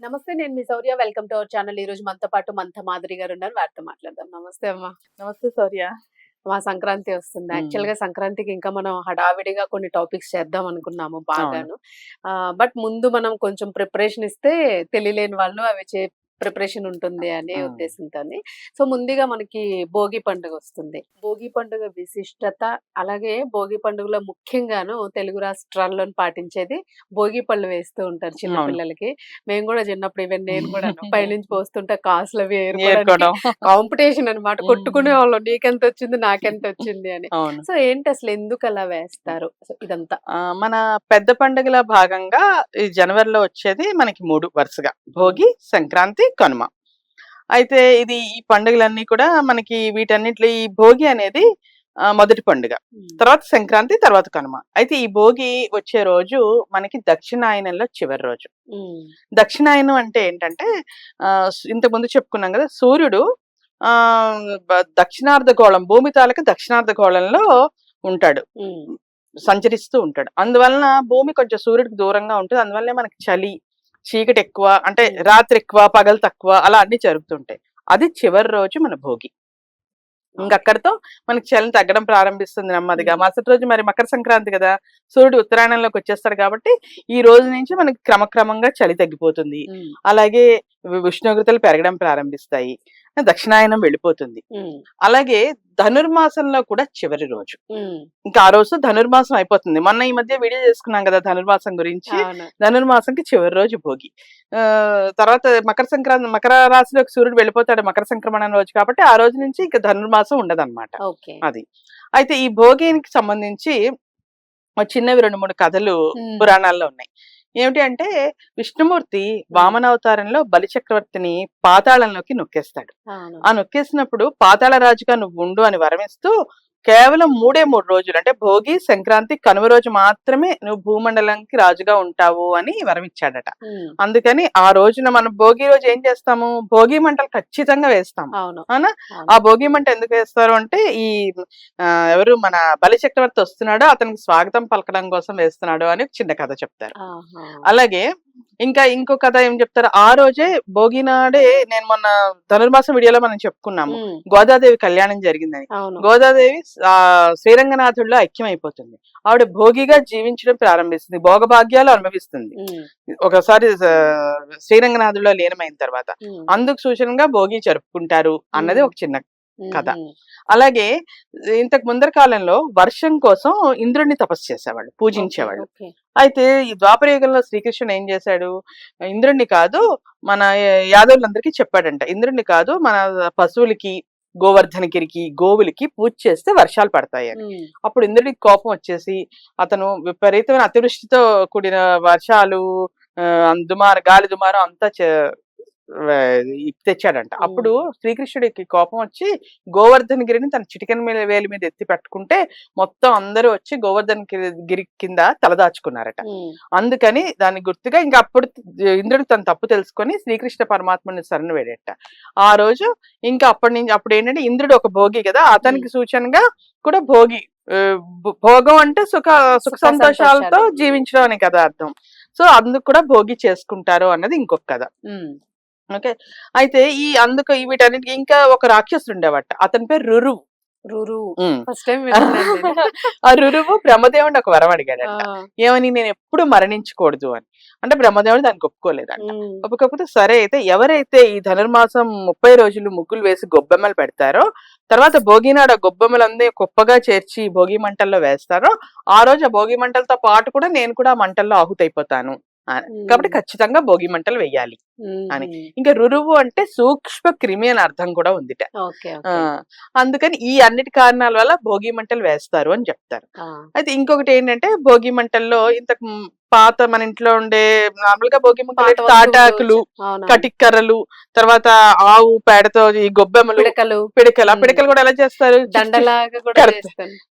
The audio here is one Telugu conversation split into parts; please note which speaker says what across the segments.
Speaker 1: నమస్తే నేను మీ Shaurya welcome to our channel. ఈ రోజు మనతో పాటు మంత మాధురి గారు ఉన్నారు. వారితో మాట్లాడదాం. నమస్తే అమ్మా.
Speaker 2: నమస్తే సౌర్య.
Speaker 1: మా సంక్రాంతి వస్తుంది. యాక్చువల్గా సంక్రాంతికి ఇంకా మనం హడావిడిగా కొన్ని టాపిక్స్ చేద్దాం అనుకున్నాము బాగాను. బట్ ముందు మనం కొంచెం ప్రిపరేషన్ ఇస్తే తెలియలేని వాళ్ళు అవి చే ప్రిపరేషన్ ఉంటుంది అనే. ఉద్దేశంతో సో ముందుగా మనకి భోగి పండుగ వస్తుంది. భోగి పండుగ విశిష్టత అలాగే భోగి పండుగలో ముఖ్యంగాను తెలుగు రాష్ట్రాల్లో పాటించేది భోగి పళ్ళు వేస్తూ ఉంటారు చిన్న. పిల్లలకి. మేము కూడా చిన్నప్పుడు ఈవెన్ నేను కూడా పైనుంచి పోస్తుంటే కాసులు అవి కాంపిటీషన్ అన్నమాట.
Speaker 2: మ్మ్.
Speaker 1: కొట్టుకునే వాళ్ళం. నీకెంత వచ్చింది నాకెంత వచ్చింది అని. సో ఏంటి అసలు ఎందుకు అలా వేస్తారు? ఇదంతా.
Speaker 2: మన పెద్ద పండుగల భాగంగా ఈ జనవరిలో వచ్చేది మనకి మూడు వరుసగా. భోగి సంక్రాంతి కనుమ. అయితే ఇది ఈ పండుగలన్నీ కూడా మనకి వీటన్నిటిలో ఈ భోగి అనేది మొదటి పండుగ. తర్వాత సంక్రాంతి తర్వాత కనుమ. అయితే ఈ భోగి వచ్చే రోజు మనకి దక్షిణాయనంలో చివరి రోజు. దక్షిణాయనం అంటే ఏంటంటే ఆ, స్- ఇంతకు ముందు చెప్పుకున్నాం కదా సూర్యుడు ఆ బ- దక్షిణార్ధగోళం భూమి తాలూకా దక్షిణార్ధగోళంలో ఉంటాడు.
Speaker 1: మ్మ్.
Speaker 2: సంచరిస్తూ ఉంటాడు. అందువలన భూమి కొంచెం సూర్యుడికి దూరంగా ఉంటుంది. అందువల్లనే మనకి చలి చీకటి ఎక్కువ అంటే. రాత్రి ఎక్కువ పగలు తక్కువ అలా అన్ని జరుగుతుంటాయి అది చివరి రోజు మన భోగి ఇంకక్కడితో మనకి చలి తగ్గడం ప్రారంభిస్తుంది నెమ్మదిగా. మరుసటి రోజు మరి మకర సంక్రాంతి కదా సూర్యుడు ఉత్తరాయణంలోకి వచ్చేస్తాడు కాబట్టి ఈ రోజు నుంచి మనకి క్రమక్రమంగా చలి తగ్గిపోతుంది. అలాగే ఉష్ణోగ్రతలు పెరగడం ప్రారంభిస్తాయి. దక్షిణాయనం వెళ్ళిపోతుంది. అలాగే ధనుర్మాసంలో కూడా చివరి రోజు. ఇంకా ఆ రోజు ధనుర్మాసం అయిపోతుంది. మొన్న ఈ మధ్య వీడియో చేసుకున్నాం కదా ధనుర్మాసం గురించి. ధనుర్మాసంకి చివరి రోజు భోగి. తర్వాత మకర సంక్రాంతి మకర రాశిలోకి సూర్యుడు వెళ్ళిపోతాడు మకర సంక్రమణ రోజు కాబట్టి ఆ రోజు నుంచి ఇంకా ధనుర్మాసం ఉండదన్నమాట.
Speaker 1: ఓకే.
Speaker 2: అది. అయితే ఈ భోగికి సంబంధించి చిన్నవి రెండు మూడు కథలు. పురాణాల్లో ఉన్నాయి. ఏమిటి అంటే విష్ణుమూర్తి వామనావతారంలో బలిచక్రవర్తిని పాతాళంలోకి నొక్కేస్తాడు. ఆ నొక్కేసినప్పుడు పాతాళ రాజుగా నువ్వు ఉండు అని వరమిస్తూ కేవలం మూడే మూడు రోజులు అంటే భోగి సంక్రాంతి కనుమ రోజు మాత్రమే నువ్వు భూమండలానికి రాజుగా ఉంటావు అని వరమిచ్చాడట. అందుకని ఆ రోజున మనం భోగి రోజు ఏం చేస్తాము భోగి మంటలు ఖచ్చితంగా వేస్తాము
Speaker 1: అవును.
Speaker 2: ఆ భోగి మంట ఎందుకు వేస్తారు అంటే ఈ ఎవరు మన బలి చక్రవర్తి వస్తున్నాడో అతనికి స్వాగతం పలకడం కోసం వేస్తున్నాడు అని చిన్న కథ చెప్తారు. అలాగే ఇంకా ఇంకో కథ ఏం చెప్తారు? ఆ రోజే భోగి నాడే నేను మొన్న ధనుర్మాసం వీడియోలో మనం చెప్పుకున్నాము. గోదాదేవి కళ్యాణం జరిగిందని. గోదాదేవి ఆ శ్రీరంగనాథుడిలో ఐక్యమైపోతుంది. ఆవిడ భోగిగా జీవించడం ప్రారంభిస్తుంది. భోగభాగ్యాలు అనుభవిస్తుంది. ఒకసారి శ్రీరంగనాథుడిలో లీనమైన తర్వాత. అందుకు సూచనగా భోగి జరుపుకుంటారు అన్నది ఒక చిన్న కథ. అలాగే ఇంతకు ముందర కాలంలో వర్షం కోసం ఇంద్రుడిని తపస్సు చేసేవాళ్ళు పూజించేవాళ్ళు
Speaker 1: ఓకే.
Speaker 2: అయితే ఈ ద్వాపర యుగంలో శ్రీకృష్ణుడు ఏం చేశాడు ఇంద్రుడిని కాదు మన యాదవులందరికీ చెప్పాడంట ఇంద్రుడిని కాదు మన పశువులకి గోవర్ధనగిరికి గోవులకి పూజ చేస్తే వర్షాలు పడతాయి అని. అప్పుడు ఇంద్రుడికి కోపం వచ్చేసి అతను విపరీతమైన అతివృష్టితో కూడిన వర్షాలు దుమార గాలి దుమారం అంతా తెచ్చాడంట. అప్పుడు శ్రీకృష్ణుడికి కోపం వచ్చి గోవర్ధన గిరిని తన చిటికెన్ మీద వేలి మీద ఎత్తి పెట్టుకుంటే మొత్తం అందరూ వచ్చి గోవర్ధన గిరి- కింద తలదాచుకున్నారట. అందుకని దాని గుర్తుగా ఇంకా అప్పుడు ఇంద్రుడు తన తప్పు తెలుసుకొని శ్రీకృష్ణ పరమాత్మని శరణు వేడట ఆ రోజు ఇంకా అప్పటి నుంచి అప్పుడు ఏంటంటే ఇంద్రుడు ఒక భోగి కదా అతనికి సూచనగా కూడా భోగి భోగం అంటే సుఖ సుఖ సంతోషాలతో
Speaker 1: సంతోషాలు.
Speaker 2: జీవించడం అని కదా అర్థం సో అందుకు కూడా భోగి చేసుకుంటారు అన్నది ఇంకొక కథ. ఓకే. అయితే ఈ అందుకు వీటన్నిటికి ఇంకా ఒక రాక్షసుడు ఉండేవాట. అతని పేరు రురువు.
Speaker 1: ఫస్ట్ టైం
Speaker 2: ఆ రురువు బ్రహ్మదేవుడు ఒక వరం అడిగాడట. ఏమని నేను ఎప్పుడు మరణించకూడదు అని. అంటే బ్రహ్మదేవుడు దానికి ఒప్పుకోలేదంట. ఒప్పుకోకపోతే సరే అయితే ఎవరైతే ఈ ధనుర్మాసం ముప్పై రోజులు ముగ్గులు వేసి గొబ్బెమ్మలు పెడతారో తర్వాత భోగి నాడు ఆ గొబ్బెమ్మలందరూ కుప్పగా చేర్చి భోగి మంటల్లో వేస్తారో ఆ రోజు ఆ భోగి మంటలతో పాటు కూడా నేను కూడా ఆ మంటల్లో ఆహుతైపోతాను. కాబట్టి ఖచ్చితంగా భోగి మంటలు వేయాలి అని. ఇంకా రురువు అంటే సూక్ష్మ క్రిమి అని అర్థం కూడా ఉందిట. అందుకని ఈ అన్నిటి కారణాల వల్ల భోగి మంటలు వేస్తారు అని చెప్తారు. అయితే ఇంకొకటి ఏంటంటే భోగి మంటల్లో ఇంతకు పాత మన ఇంట్లో ఉండే నార్మల్గా భోగి మంటలు తాటాకులు కటిక్కర్రలు తర్వాత ఆవు పేడతో ఈ గొబ్బెమ్మలు
Speaker 1: పిడకలు.
Speaker 2: పిడకలు. ఆ. పిడకలు కూడా ఎలా చేస్తారు?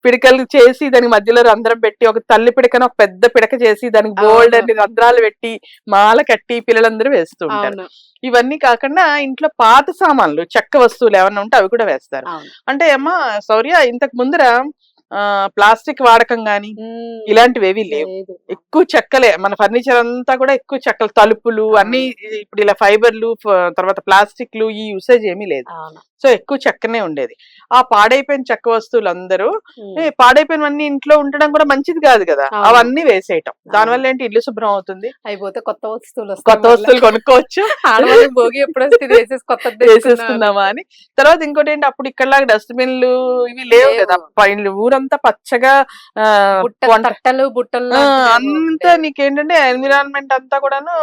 Speaker 2: పిడకలు చేసి దానికి మధ్యలో రంధ్రం పెట్టి ఒక తల్లి పిడకన ఒక పెద్ద పిడక చేసి దానికి
Speaker 1: అవును.
Speaker 2: అన్ని రంధ్రాలు పెట్టి మాల కట్టి పిల్లలందరూ వేస్తూ ఉంటారు. ఇవన్నీ కాకుండా ఇంట్లో పాత సామాన్లు చెక్క వస్తువులు ఏమన్నా ఉంటే అవి కూడా వేస్తారు. అంటే అమ్మా శౌర్య ఇంతకు ముందర ప్లాస్టిక్ వాడకం గాని ఇలాంటివి ఏవి లేవు. ఎక్కువ చెక్కలే. మన ఫర్నిచర్ అంతా కూడా ఎక్కువ చెక్కలు తలుపులు అన్ని ఇప్పుడు ఇలా ఫైబర్లు తర్వాత ప్లాస్టిక్లు ఈ యూసేజ్ ఏమీ లేదు. సో ఎక్కువ చెక్కనే ఉండేది. ఆ పాడైపోయిన చెక్క వస్తువులు అందరూ పాడైపోయినవన్నీ ఇంట్లో ఉండడం కూడా మంచిది కాదు కదా.
Speaker 1: అవును.
Speaker 2: అవన్నీ వేసేయటం. దానివల్ల ఏంటి ఇల్లు శుభ్రం అవుతుంది?
Speaker 1: అయిపోతే కొత్త వస్తువులు
Speaker 2: కొత్త. వస్తువులు కొనుక్కోవచ్చు.
Speaker 1: భోగి ఎప్పుడు కొత్త
Speaker 2: వేసేసుకుందామా అని. తర్వాత ఇంకోటి ఏంటి? అప్పుడు ఇక్కడ బిన్లు ఇవి లేవు. కదా. పైన ఊరంతా పచ్చగా
Speaker 1: బుట్టలు ఏవో
Speaker 2: అంతా. నీకేంటంటే ఎన్విరాన్మెంట్ అంతా కూడాను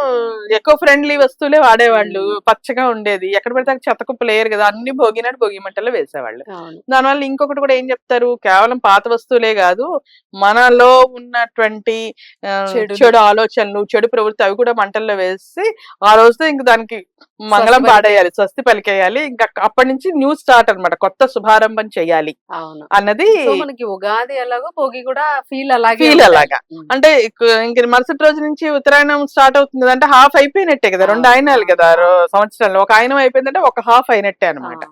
Speaker 2: ఎకో ఫ్రెండ్లీ వస్తువులే వాడేవాళ్ళు. పచ్చగా ఉండేది. ఎక్కడ పడితే అక్కడ చెత్త కుప్పలు వేయరు కదా. అన్ని భోగినట్టు భోగి మంటల్లో వేసేవాళ్ళు. దానివల్ల ఇంకొకటి కూడా ఏం చెప్తారు? కేవలం పాత వస్తువులే కాదు మనలో ఉన్నటువంటి. చెడు ఆలోచనలు చెడు ప్రవృత్తి అవి కూడా మంటల్లో వేసి ఆ రోజుతో ఇంక దానికి మంగళం పాడేయాలి స్వస్తి పలికేయాలి. ఇంకా అప్పటి నుంచి న్యూ స్టార్ట్ అన్నమాట కొత్త శుభారంభం చేయాలి అన్నది
Speaker 1: మనకి ఉగాది ఎలాగో భోగి కూడా ఫీల్ అలాగే
Speaker 2: ఫీల్. అలాగా. అంటే ఇక- మరుసటి రోజు నుంచి ఉత్తరాయణం స్టార్ట్ అవుతుంది కదా అంటే హాఫ్ అయిపోయినట్టే కదా రెండు ఆయనాలు కదా సంవత్సరంలో. ఒక ఆయనం అయిపోయిందంటే ఒక హాఫ్ అయినట్టే అన్నమాట.
Speaker 1: ఆ,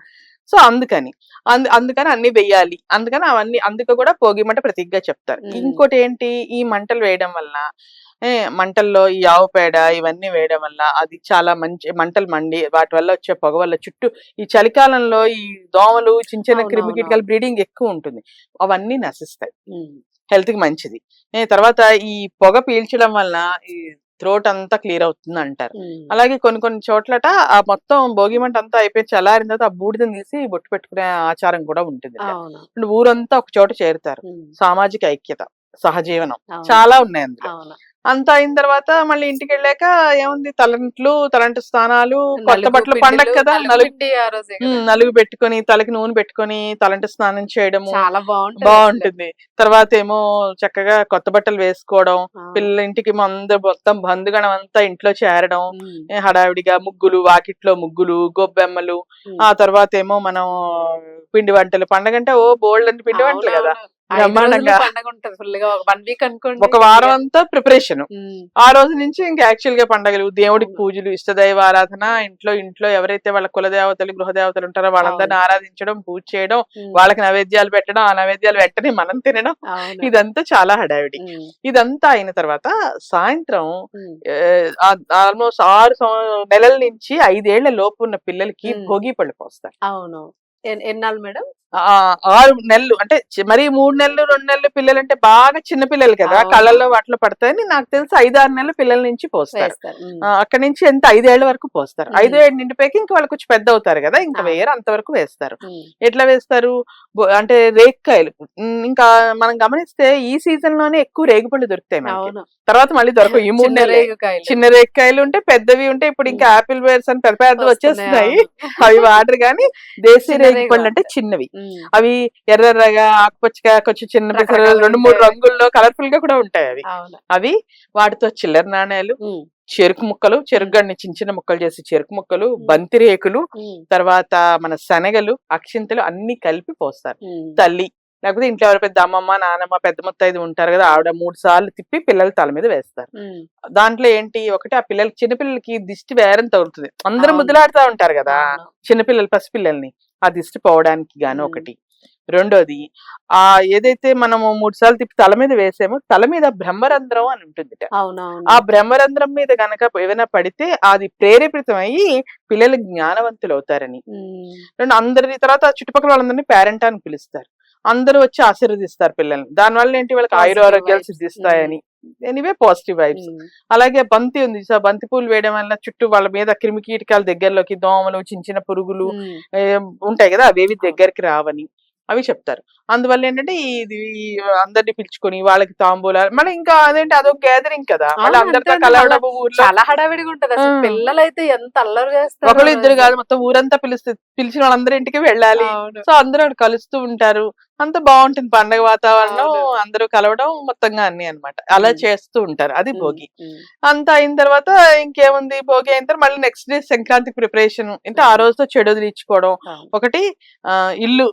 Speaker 2: సో అందుకని. అందు అందుకని అన్ని వెయ్యాలి. అందుకని అవన్నీ అందుకు కూడా భోగి మంట ప్రతిగ్గా చెప్తారు. ఇంకోటి ఏంటి? ఈ మంటలు వేయడం వల్ల ఏ, మంటల్లో ఈ ఆవు పేడ ఇవన్నీ వేయడం వల్ల అది చాలా మంచి మంటలు మండి వాటి వల్ల వచ్చే పొగ వల్ల చుట్టూ ఈ చలికాలంలో ఈ దోమలు చిన్న చిన్న. క్రిమి కీటకాల బ్రీడింగ్ ఎక్కువ ఉంటుంది. అవన్నీ నశిస్తాయి. హెల్త్కి మంచిది. తర్వాత ఈ పొగ పీల్చడం వల్ల ఈ థ్రోట్ అంతా క్లియర్ అవుతుంది అంటారు. అలాగే కొన్ని కొన్ని చోట్లట ఆ మొత్తం భోగి మంట అంతా అయిపోయి చల్లారిన తర్వాత ఆ బూడిదని తీసి బొట్టు పెట్టుకునే ఆచారం కూడా ఉంటుంది ఊరంతా ఒక చోట చేరుతారు. సామాజిక ఐక్యత సహజీవనం. చాలా ఉన్నాయి అందులో అంత అయిన తర్వాత మళ్ళీ ఇంటికి వెళ్ళాక ఏముంది? తలంట్లు తలంటు స్నానాలు కొత్త బట్టలు పండగ కదా
Speaker 1: నలుగు
Speaker 2: పెట్టుకొని తలకి నూనె పెట్టుకొని తలంటు స్నానం చేయడము
Speaker 1: చాలా బాగుంటుంది
Speaker 2: బాగుంటుంది. తర్వాత ఏమో చక్కగా కొత్త బట్టలు వేసుకోవడం. పిల్లల ఇంటికి అందరు మొత్తం బంధుగణం అంతా ఇంట్లో చేరడం హడావిడిగా ముగ్గులు వాకిట్లో ముగ్గులు గొబ్బెమ్మలు. ఆ తర్వాత ఏమో మనం పిండి వంటలు పండగ అంటే ఓ బోల్డ్ అని పిండి వంటలు కదా.
Speaker 1: పండగ ఉంటది ఫుల్గా వన్ వీక్ అనుకోండి
Speaker 2: ఒక వారం అంతా ప్రిపరేషన్. ఆ రోజు నుంచి ఇంకా యాక్చువల్గా పండగలు దేవుడికి. పూజలు ఇష్టదైవ ఆరాధన ఇంట్లో ఇంట్లో ఎవరైతే వాళ్ళ కులదేవతలు గృహదేవతలు ఉంటారో వాళ్ళందరినీ ఆరాధించడం పూజ చేయడం. వాళ్ళకి నైవేద్యాలు పెట్టడం ఆ నైవేద్యాలు వెంటనే మనం తినడం. ఇదంతా చాలా హడావిడి. ఇదంతా అయిన తర్వాత సాయంత్రం. ఆల్మోస్ట్ ఆరు నెలల నుంచి ఐదేళ్ళ లోపు ఉన్న పిల్లలకి. భోగి పళ్ళు పోస్తారు
Speaker 1: అవును ఎన్- ఎన్నాళ్ళు మేడం
Speaker 2: ఆరు నెలలు అంటే మరి మూడు నెలలు రెండు నెలలు పిల్లలు అంటే బాగా చిన్న పిల్లలు కదా. కళ్ళల్లో వాటిలో పడతాయని నాకు తెలిసి ఐదు ఆరు నెలల పిల్లల నుంచి పోస్తారు. అక్కడి నుంచి ఎంత? ఐదేళ్ళ వరకు పోస్తారు. ఐదు ఏడు నిండిపోయాక ఇంకా వాళ్ళు కొంచెం పెద్ద అవుతారు కదా. ఇంకా. వేయరు అంతవరకు వేస్తారు. ఎట్లా వేస్తారు? అంటే రేగికాయలు ఇంకా మనం గమనిస్తే ఈ సీజన్లోనే ఎక్కువ రేగుపళ్ళు దొరుకుతాయి మనకి. తర్వాత మళ్ళీ దొరకవు. ఈ మూడు నెలలు. చిన్న రేగికాయలు ఉంటే పెద్దవి ఉంటే ఇప్పుడు ఇంకా ఆపిల్ వేర్స్ అని పెద్ద పెద్ద వచ్చేస్తున్నాయి. అవి వాడరు కానీ దేశీ
Speaker 1: చిన్న
Speaker 2: రేగి
Speaker 1: రేగు
Speaker 2: పళ్ళు అంటే. చిన్నవి. అవి ఎర్రగా ఆకుపచ్చగా కొంచెం చిన్న పిసరు
Speaker 1: రకరకాలు
Speaker 2: రెండు మూడు. రంగుల్లో కలర్ఫుల్గా కూడా ఉంటాయి అవి అవి వాటితో చిల్లర నాణేలు. చెరుకు ముక్కలు చెరుకు గడ్ని చిన్న చిన్న ముక్కలు చేసి చెరుకు ముక్కలు బంతి రేకులు. తర్వాత మన శనగలు అక్షింతలు అన్ని కలిపి పోస్తారు. తల్లి లేకపోతే ఇంట్లో ఎవరు పెద్ద అమ్మమ్మ నానమ్మ పెద్ద ముత్తైదు ఉంటారు కదా ఆవిడ మూడు సార్లు తిప్పి పిల్లల తల మీద వేస్తారు. దాంట్లో ఏంటి ఒకటి ఆ పిల్లలకి చిన్నపిల్లలకి దిష్టి వేరం తగులుతుంది అందరూ. ముద్దులాడుతూ ఉంటారు కదా. చిన్నపిల్లలు పసిపిల్లల్ని ఆ దిష్టి పోవడానికి గాను. ఒకటి. రెండోది ఆ ఏదైతే మనము మూడు సార్లు తిప్పి తల మీద వేసామో తల మీద బ్రహ్మరంధ్రం అని ఉంటుంది ఆ బ్రహ్మరంధ్రం మీద గనక ఏమైనా పడితే అది ప్రేరేపితం అయ్యి పిల్లలు జ్ఞానవంతులు అవుతారని. రెండు అందరి తర్వాత చుట్టుపక్కల వాళ్ళందరినీ పేరెంట్ అని పిలుస్తారు. అందరూ వచ్చి ఆశీర్వదిస్తారు పిల్లల్ని. దానివల్ల ఏంటి? వాళ్ళకి ఆయుర ఆరోగ్యాలు. సిద్ధిస్తాయని. Anyway positive vibes. అలాగే బంతి ఉంది సో బంతి పూలు వేయడం వల్ల చుట్టూ వాళ్ళ మీద క్రిమి కీటకాల దగ్గరలోకి దోమలు చిన్న చిన్న పురుగులు ఉంటాయి కదా? అవేవి దగ్గరికి రావని. అవి చెప్తారు. అందువల్ల ఏంటంటే ఇది అందరిని పిలుచుకొని వాళ్ళకి తాంబూలాలు మళ్ళీ ఇంకా అదేంటి అదొక గ్యాదరింగ్ కదా మళ్ళీ అందరితో ఊర్లో
Speaker 1: చాలా హడావిడిగా ఉంటది అసలు
Speaker 2: ఆ.
Speaker 1: పిల్లలైతే ఎంత అల్లరి చేస్తారు
Speaker 2: ఒకళ్ళు ఇద్దరు కాదు మొత్తం ఊరంతా పిలిస్తే పిలిచిన వాళ్ళందరి ఇంటికి వెళ్ళాలి. సో అందరూ అక్కడ కలుస్తూ ఉంటారు అంత బాగుంటుంది పండగ వాతావరణం. అందరూ కలవడం మొత్తంగా అన్ని అన్నమాట అలా. చేస్తూ ఉంటారు అది. భోగి. అంత అయిన తర్వాత ఇంకేముంది భోగి అయిన తర్వాత మళ్ళీ నెక్స్ట్ డే సంక్రాంతి ప్రిపరేషన్ అంటే ఆ. రోజుతో చెడు
Speaker 1: అవును.
Speaker 2: ఒకటి ఆ ఇల్లు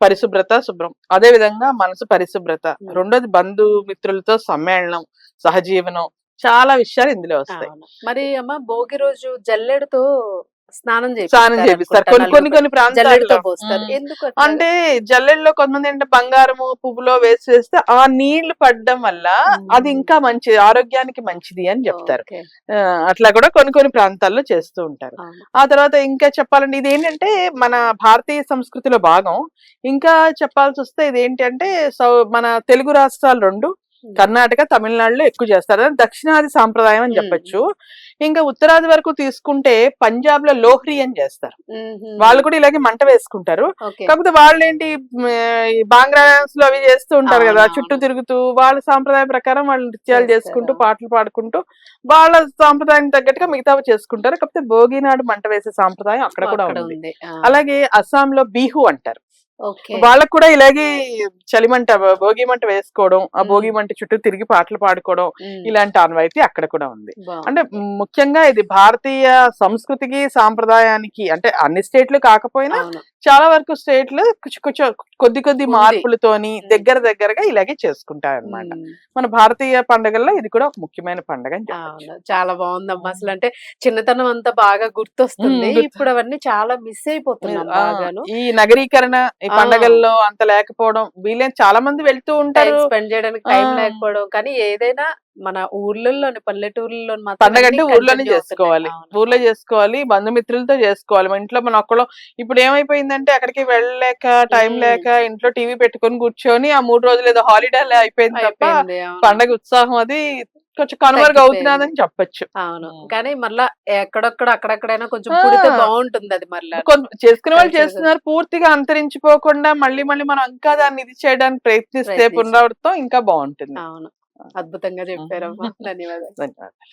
Speaker 2: పరిశుభ్రత శుభ్రం అదే విధంగా మనసు పరిశుభ్రత. రెండోది బంధు మిత్రులతో సమ్మేళనం సహజీవనం చాలా విషయాలు ఇందులో వస్తాయి.
Speaker 1: మరి అమ్మ భోగి రోజు జల్లెడతో స్నానం
Speaker 2: స్నానం చేపిస్తారు కొన్ని కొన్ని కొన్ని ప్రాంతాల్లో.
Speaker 1: ఎందుకు?
Speaker 2: అంటే జల్లెల్లో కొంతమంది ఏంటంటే బంగారము పువ్వులో వేసి వేస్తే ఆ నీళ్ళు పడడం వల్ల. అది ఇంకా మంచిది ఆరోగ్యానికి మంచిది అని చెప్తారు అట్లా కూడా కొన్ని కొన్ని ప్రాంతాల్లో చేస్తూ ఉంటారు. ఆ తర్వాత ఇంకా చెప్పాలంటే ఇది ఏంటంటే మన భారతీయ సంస్కృతిలో భాగం ఇంకా చెప్పాల్సి వస్తే ఇది ఏంటంటే సౌ మన తెలుగు రాష్ట్రాలు రెండు. కర్ణాటక తమిళనాడులో ఎక్కువ చేస్తారు అది దక్షిణాది సాంప్రదాయం అని. చెప్పొచ్చు ఇంకా ఉత్తరాది వరకు తీసుకుంటే పంజాబ్లో లోహ్రీ అని చేస్తారు. వాళ్ళు కూడా ఇలాగే మంట వేసుకుంటారు. కాకపోతే వాళ్ళు ఏంటి బాంగ్లా డాన్స్లో అవి చేస్తూ ఉంటారు కదా. చుట్టూ తిరుగుతూ వాళ్ళ సాంప్రదాయం ప్రకారం వాళ్ళు నృత్యాలు. చేసుకుంటూ పాటలు పాడుకుంటూ వాళ్ళ సాంప్రదాయం తగ్గట్టుగా మిగతావి చేసుకుంటారు కాకపోతే భోగి నాడు మంట వేసే సాంప్రదాయం అక్కడ కూడా ఉంది. అలాగే అస్సాం లో బిహు అంటారు. వాళ్ళకు కూడా ఇలాగే చలిమంట భోగి మంట వేసుకోవడం ఆ. మంట చుట్టూ తిరిగి పాటలు పాడుకోవడం. ఇలాంటి ఆనవాయితీ అక్కడ కూడా ఉంది. అంటే ముఖ్యంగా ఇది భారతీయ సంస్కృతికి సాంప్రదాయానికి అంటే అన్ని స్టేట్లు కాకపోయినా. చాలా వరకు స్టేట్లు కొంచెం కొంచెం కొద్ది కొద్ది. మార్పులతోని. దగ్గర దగ్గరగా ఇలాగే చేసుకుంటారు అనమాట
Speaker 1: ఉమ్.
Speaker 2: మన భారతీయ పండుగల్లో ఇది కూడా ఒక ముఖ్యమైన పండుగ
Speaker 1: చాలా బాగుందమ్మా అసలు అంటే చిన్నతనం అంతా బాగా గుర్తొస్తుంది ఇప్పుడు అవన్నీ చాలా మిస్ అయిపోతున్నాం
Speaker 2: ఈ నగరీకరణ ఈ. పండగల్లో అంత లేకపోవడం వీళ్ళే చాలా మంది వెళ్తూ ఉంటారు
Speaker 1: స్పెండ్ చేయడానికి టైం. లేకపోవడం కానీ ఏదైనా మన ఊర్లలోని పల్లెటూర్లలో
Speaker 2: పండగ అంటే ఊర్లోనే చేసుకోవాలి. ఊర్లో చేసుకోవాలి బంధుమిత్రులతో చేసుకోవాలి. మన ఇంట్లో మన ఒక్కలో ఇప్పుడు ఏమైపోయిందంటే అక్కడికి వెళ్ళలేక టైం. లేక ఇంట్లో టీవీ పెట్టుకొని కూర్చొని ఆ మూడు రోజులు ఏదో హాలిడే అయిపోయింది తప్ప. పండగ ఉత్సాహం అది కొంచెం కనుమరుగు అవుతున్నదని చెప్పొచ్చు.
Speaker 1: అవును. కానీ మళ్ళా ఎక్కడొక్కడ అక్కడక్కడైనా కొంచెం. పుడితే బాగుంటుంది అది మళ్ళా
Speaker 2: చేసుకునే వాళ్ళు చేస్తున్నారు పూర్తిగా అంతరించిపోకుండా మళ్ళీ మళ్ళీ మనం ఇంకా దాన్ని ఇది చేయడానికి ప్రయత్నిస్తే. పునరావృతం ఇంకా బాగుంటుంది.
Speaker 1: అవును. అద్భుతంగా చెప్పారమ్మా. ధన్యవాదాలు.
Speaker 2: ధన్యవాదాలు.